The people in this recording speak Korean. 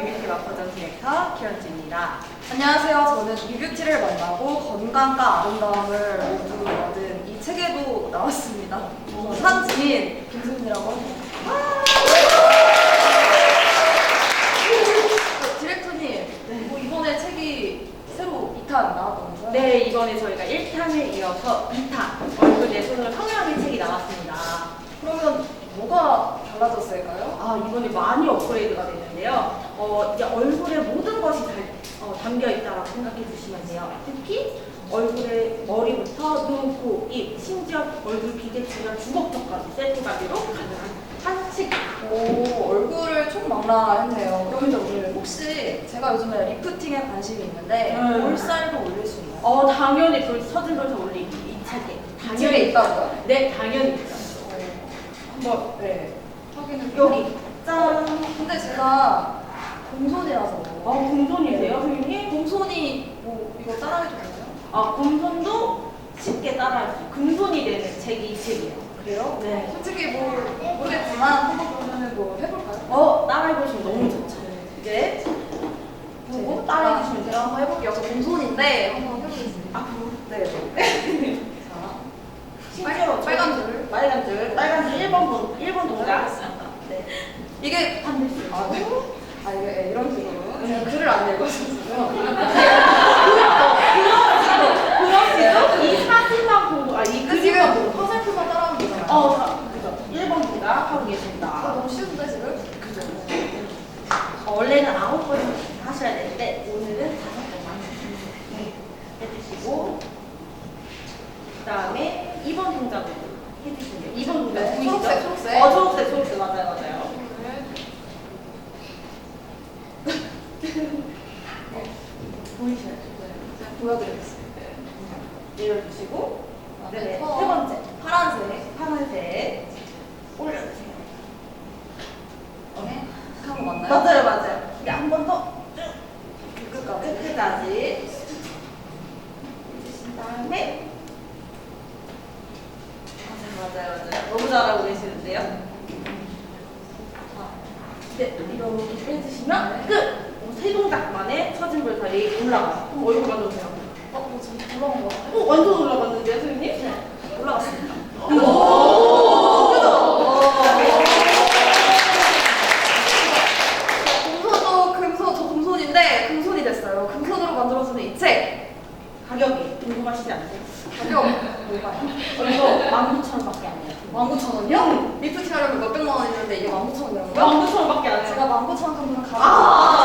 뷰티 맛보전 디렉터 기현지입니다. 안녕하세요. 저는 유뷰티를 만나고 건강과 아름다움을 모두 얻은 이 책에도 나왔습니다. 어, 저 산지인 김수민이라고 합니다. 아! 어, 디렉터님, 네. 뭐 이번에 책이 새로 2탄 나왔다면서요? 네, 이번에 저희가 1탄에 이어서 2탄 얼굴 내 손으로 평행하는 책이 나왔습니다. 그러면 뭐가 달라졌을까요? 아, 이번에 많이 업그레이드가 됐는데요. 어, 이제 얼굴에 모든 것이 다 어, 담겨 있다고 생각해 주시면 돼요. 특히 얼굴에 머리부터 눈, 코, 입, 심지어 얼굴 비대칭이나 주걱턱까지 세트 관리로 가능한 한 책. 오, 얼굴을 총망라했네요. 그러면 오늘 혹시 제가 요즘에 리프팅에 관심이 있는데 음. 볼살도 올릴 수 있나요? 어, 당연히 돌, 서진 돌서 올리기 이 책에. 집에 있다고요? 네, 당연히. 한번 네 확인을 여기. 짠. 근데 제가 공손이라서 아, 공손이세요, 선생님? 공손이 뭐 이거 따라해도 되나요? 아, 금손도 쉽게 따라할 수, 금손이 되는 책이 이 책이에요. 그래요? 네. 솔직히 뭐 모르겠지만 한번 그러면 뭐 해볼까요? 어, 따라해보시면 너무 좋죠. 이제 보고 따라해주시면 제가 돼요. 한번 해볼게요. 저 공손인데 한번 해보겠습니다. 앞으로. 네. 자, 심지어 빨간 줄. 빨간 줄, 빨간 줄 1번, 동, 1번 동작. 알겠습니다. 네. 이게 반대줄. 아, 네. 아 이게 네, 이런 식으로 제가 글을 안 읽어줬어요. 그렇죠. 이 사진만 보고, 아, 이그 그림만 지금 보고. 화살표만 따라하면 되잖아요. 어, 자, 그죠. 1번 동작 하고 아, 계십니다. 너무 쉬운데 지금? 그죠. 어, 원래는 아홉 번 하셔야 되는데 오늘은 다섯 번만 네, 해주시고 그 다음에 2번 동작으로 해주시면 돼요. 2번 동작 네, 보이시죠? 초록색, 초록색. 어, 초록색, 초록색. 맞아요, 맞아요. 보이시나요? 제가 보여드리겠습니다. 내려주시고 네, 네, 어. 세 번째 파란색. 파란색 올려주세요. 네. 한거 맞나요? 맞아요, 맞아요. 이제 한 번 더 쭉 끝까지. 끝까지 해주신 다음에 맞아요, 맞아요, 맞아요. 너무 잘하고 계시는데요. 아, 네, 이렇게 해주시면 끝! 어, 세 동작 만에 처진 볼살이 올라가요. 그럼 얼굴 만져보세요. 어, 뭐 지금 올라온 거 같아요. 어, 완전 올라갔는데요, 선생님? 네. 올라갔습니다. 오! 금손도 금손, 저 금손인데 금손이 됐어요. 금손으로 만들어주는 이 책. 가격이 궁금하시지 않으세요? 가격? 어, 이거 19,000원밖에 안 해요. 19,000원이요? 리프팅 하려면 몇백만 원 있는데 이게 19,000원이라고요? 19,000원밖에 안 해요. 제가 19,000원 정도는 가고 어,